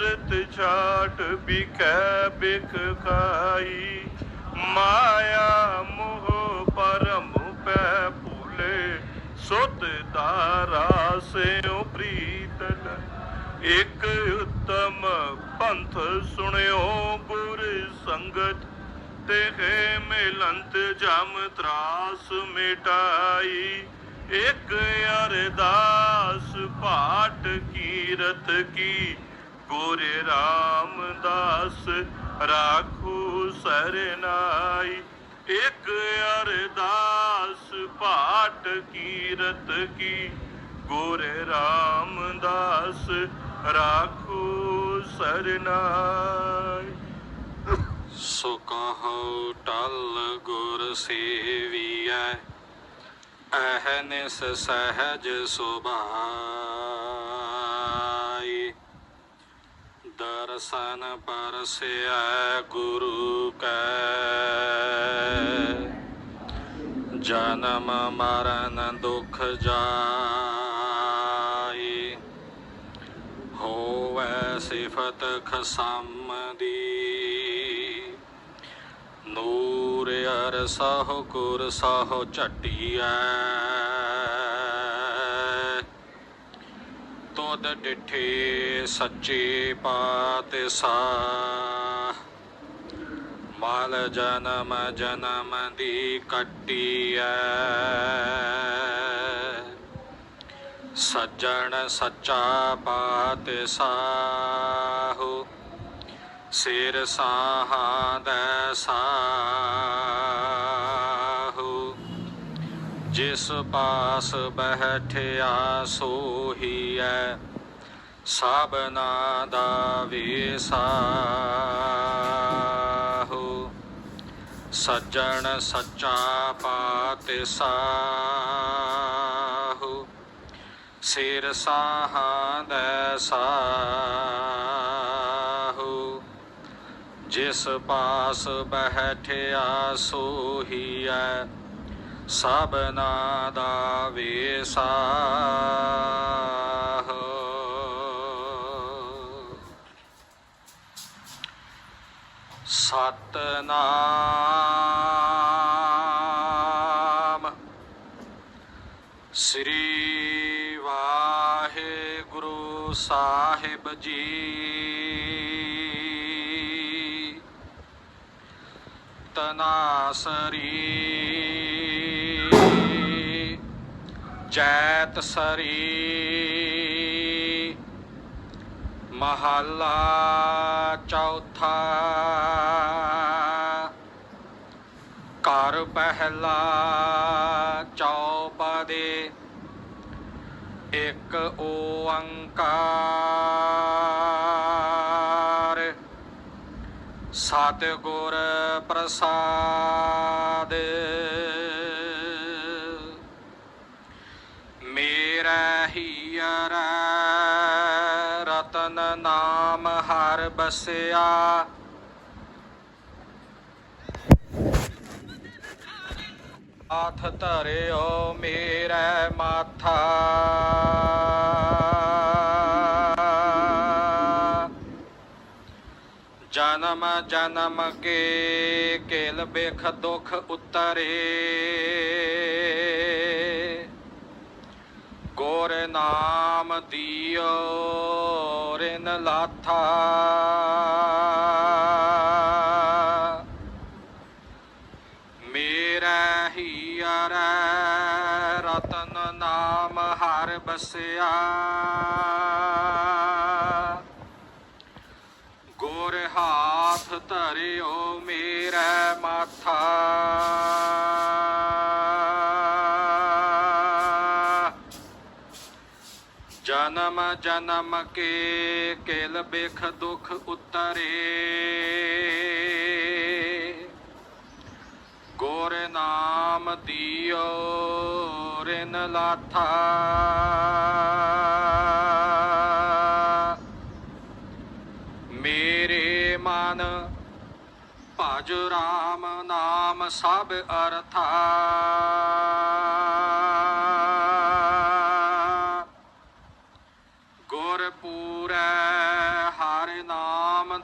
ਅੰਮ੍ਰਿਤ ਛਾਟ ਬਿਖੈ ਬਿਖ ਖਾਈ। ਮਾਇਆ ਮੋਹ ਪਰਮ ਪੈ ਭੂਲੇ। ਸੁਤ ਦਾਰਾ ਸਿਉ ਪ੍ਰੀਤਨ। ਇਕ ਉਤਮ ਪੰਥ ਸੁਣਿਓ ਗੁਰ ਸੰਗਤ। ਤੇ ਮਿਲੰਤ ਜਮ ਤਰਾਸ ਮਿਟਾਈ। ਇਕ ਅਰਦਾਸ ਪਾਟ ਕੀਰਤ ਕੀ। ਗੁਰ ਰਾਮਦਾਸ ਰਾਖੂ ਸਰਨਾਈ। ਇਕ ਅਰਦਾਸ ਪਾਠ ਕੀਰਤ ਕੀ। ਗੁਰ ਰਾਮਦਾਸ ਰਾਖੂ ਸਰਨਾਈ। ਸੋ ਕਹੋ ਟਲ ਗੁਰ ਸੇਵੀਐ, ਅਹਨਿਸ ਸਹਜ ਸੁਭਾਈ ਦਰਸ਼ਨ ਪਰਸਿਐ ਗੁਰੂ ਕੈ। ਜਨਮ ਮਰਨ ਦੁਖ ਜਾਈ, ਹੋਵੇ ਸਿਫਤ ਖਸਮ ਦੀ। ਨੂਰ ਅਰ ਸਹੁ ਕੁਰ ਸਹੁ ਝਟੀਐ। ਤੁਧ ਡਿਠੇ ਸੱਚੇ ਪਾਤਸ਼ਾਹ। ਮਾਲ ਜਨਮ ਜਨਮ ਦੀ ਕੱਟੀਐ। ਸੱਜਣ ਸੱਚਾ ਪਾਤਸ਼ਾਹੂ। ਸਿਰ ਸਾਹਾਂ ਦਾ ਸਾਹੂ। ਜਿਸ ਪਾਸ ਬਹਿਠਿਆ ਸੋਹੀਐ ਸਭਨਾ ਦਾ ਵਿਸਾਹੂ। ਸੱਜਣ ਸੱਚਾ ਪਾਤਸ਼ਾਹੂ। ਸਿਰ ਸਾਹਾਂ ਦਾ ਸਾਹੂ। ਜਿਸ ਪਾਸ ਬਹਿਠਿਆ ਸੋਹੀਐ ਸਭਨਾ ਦਾ ਵਿਸਾਹੂ। ਸਤਨਾਮ। ਸ੍ਰੀ ਵਾਹਿਗੁਰੂ ਸਾਹਿਬ ਜੀ। ਤਨਾਸਰੀ। ਜੈਤ ਸਰੀ ਮਹੱਲਾ ਚੌਥਾ। ਘਰ ਪਹਿਲਾ ਚੌਪਦੇ। ਇੱਕ ਓੰਕਾਰ। ਸਤਿਗੁਰ ਪ੍ਰਸਾਦ। ਹਰ ਬਸਿਆ ਹੱਥ ਧਰਿਓ ਮੇਰੇ ਮਾਥਾ। ਜਨਮ ਜਨਮ ਕੇ ਕੇਲ ਬੇਖ ਦੁਖ ਉਤਰੇ। ਗੋਰ ਨਾਮ ਦਿਓ, ਰਿਨ ਲਾਥਾ। ਮੇਰਾ ਹੀਰ ਰਤਨ ਨਾਮ ਹਰ ਬਸਿਆ। ਗੋਰ ਹਾਥ ਧਰਿਓ ਮੇਰਾ ਮਾਥਾ। ਜਨਮ ਜਨਮ ਕੇ ਕੇਲ ਬਿਖ ਦੁਖ ਉਤਰੇ। ਗੋਰ ਨਾਮ ਦਿਓ, ਰਿਨ ਲਾਥਾ। ਮੇਰੇ ਮਨ ਭਜ ਰਾਮ ਨਾਮ ਸਭ ਅਰਥਾ।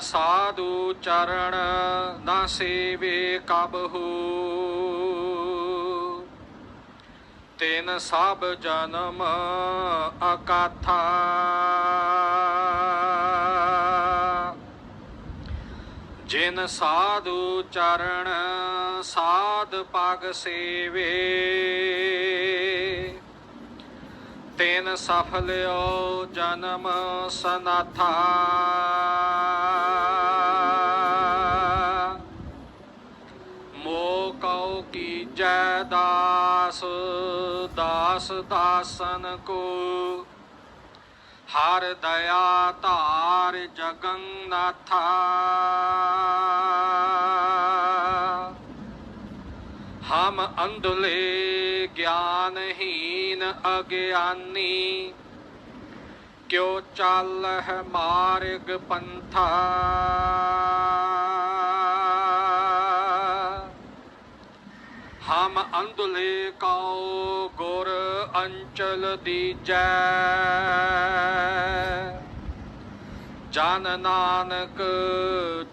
ਸਾਧੂ ਚਰਨ ਨਾ ਸੇਵੇ ਕਬਹੂ। ਤਿਨ ਸਭ ਜਨਮ ਅਕਾਥਾ। ਜਿਨ ਸਾਧੂ ਚਰਨ ਸਾਧ ਪਗ ਸੇਵੇ। ਤਿਨ ਸਫਲਿਓ ਜਨਮ ਸਨਾਥਾ। ਦਾਸ ਦਾਸ ਦਾਸਨ ਕੋ। ਹਰ ਦਇਆ ਧਾਰ ਜਗੰਨਾਥਾ ਹਮ ਅੰਧਲੇ ਗਿਆਨਹੀਨ ਅਗਿਆਨੀ। ਕਿਉ ਚਾਲਹਿ ਮਾਰਗ ਪੰਥਾ। ਹਮ ਅੰਧਲੇ ਕਉ ਗੁਰ ਅੰਚਲ ਦੀਜੈ। ਜਨ ਨਾਨਕ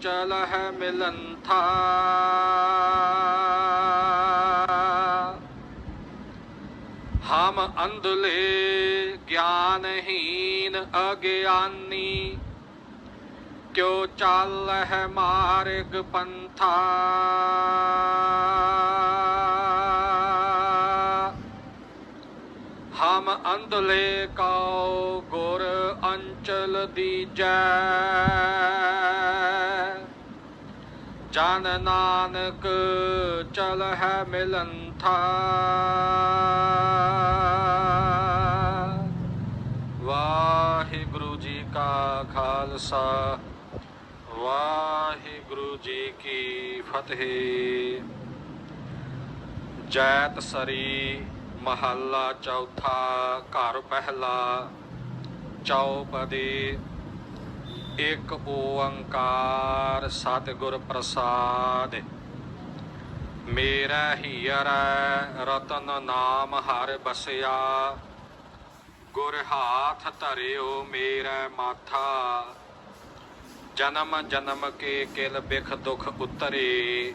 ਚਲਹਿ ਮਿਲੰਥਾ। ਹਮ ਅੰਧਲੇ ਗਿਆਨਹੀਨ ਅਗਿਆਨੀ, ਕਿਉ ਚਾਲਹਿ ਮਾਰਗ ਪੰਥਾ। ਹਮ ਅੰਧਲੇ ਗੁਰ ਅੰਚਲ ਦੀਜੈ। ਜਨ ਨਾਨਕ ਚਲ ਚਲਹਿ ਮਿਲੰਥਾ ਵਾਹਿਗੁਰੂ ਜੀ ਕਾ ਖਾਲਸਾ, ਵਾਹਿਗੁਰੂ ਜੀ ਕੀ ਫਤਿਹ। ਜੈਤ ਸਰੀ ਮਹੱਲਾ ਚੌਥਾ, ਘਰ ਪਹਿਲਾ, ਚੌਪਦੀ, ਇੱਕ ਓੰਕਾਰ ਸਤਿਗੁਰ ਪ੍ਰਸਾਦ। ਮੇਰਾ ਹੀਰ ਰਤਨ ਨਾਮ ਹਰ ਬਸਿਆ, ਗੁਰ ਹਾਥ ਧਰਿਓ ਮੇਰਾ ਮਾਥਾ। ਜਨਮ ਜਨਮ ਕੇ ਕਿਲ ਬਿਖ ਦੁਖ ਉਤਰੇ